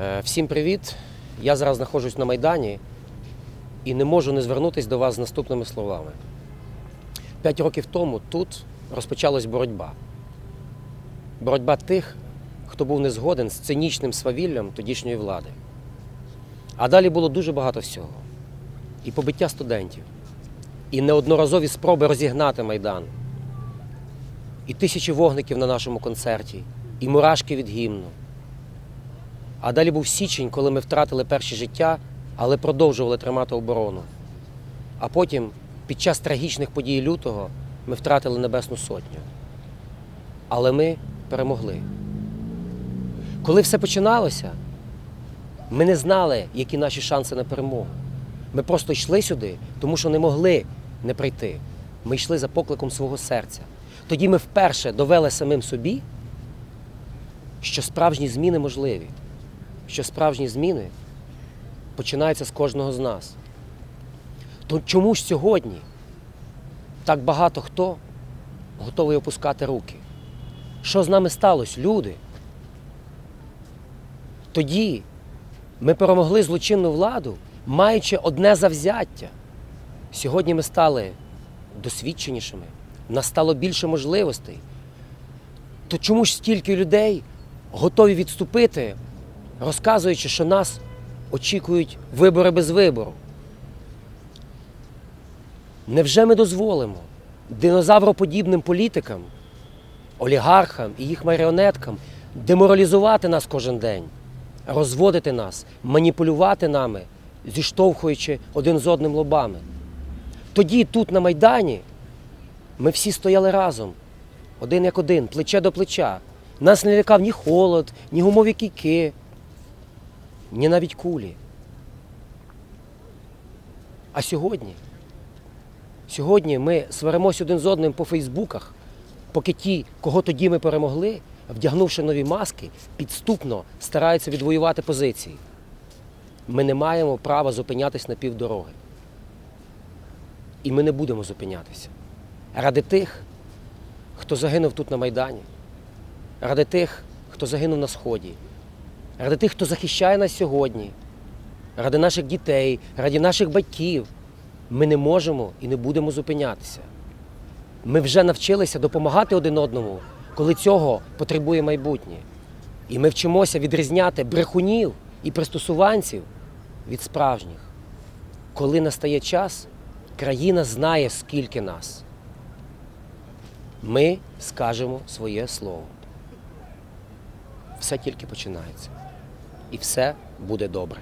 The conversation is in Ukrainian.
Е, Всім привіт! Я зараз знаходжусь на Майдані і не можу не звернутися до вас з наступними словами. П'ять років тому тут розпочалась боротьба. Боротьба тих, хто був не згоден з цинічним свавіллям тодішньої влади. А далі було дуже багато всього. І побиття студентів, і неодноразові спроби розігнати Майдан, і тисячі вогників на нашому концерті, і мурашки від гімну. А далі був січень, коли ми втратили перше життя, але продовжували тримати оборону. А потім, під час трагічних подій лютого, ми втратили Небесну Сотню. Але ми перемогли. Коли все починалося, ми не знали, які наші шанси на перемогу. Ми просто йшли сюди, тому що не могли не прийти. Ми йшли за покликом свого серця. Тоді ми вперше довели самим собі, що справжні зміни можливі, що справжні зміни починаються з кожного з нас. То чому ж сьогодні так багато хто готовий опускати руки? Що з нами сталося, люди? Тоді ми перемогли злочинну владу, маючи одне завзяття. Сьогодні ми стали досвідченішими, нас стало більше можливостей. То чому ж стільки людей готові відступити, розказуючи, що нас очікують вибори без вибору? Невже ми дозволимо динозавроподібним політикам, олігархам і їх маріонеткам деморалізувати нас кожен день, розводити нас, маніпулювати нами, зіштовхуючи один з одним лобами? Тоді, тут, на Майдані, ми всі стояли разом, один як один, плече до плеча. Нас не лякав ні холод, ні гумові кійки, ні навіть кулі. А сьогодні? Сьогодні ми сваримось один з одним по Фейсбуках, поки ті, кого тоді ми перемогли, вдягнувши нові маски, підступно стараються відвоювати позиції. Ми не маємо права зупинятись на півдороги. І ми не будемо зупинятися. Ради тих, хто загинув тут на Майдані, ради тих, хто загинув на Сході, ради тих, хто захищає нас сьогодні, ради наших дітей, ради наших батьків. Ми не можемо і не будемо зупинятися. Ми вже навчилися допомагати один одному, коли цього потребує майбутнє. І ми вчимося відрізняти брехунів і пристосуванців від справжніх. Коли настає час, країна знає, скільки нас. Ми скажемо своє слово. Все тільки починається. І все буде добре.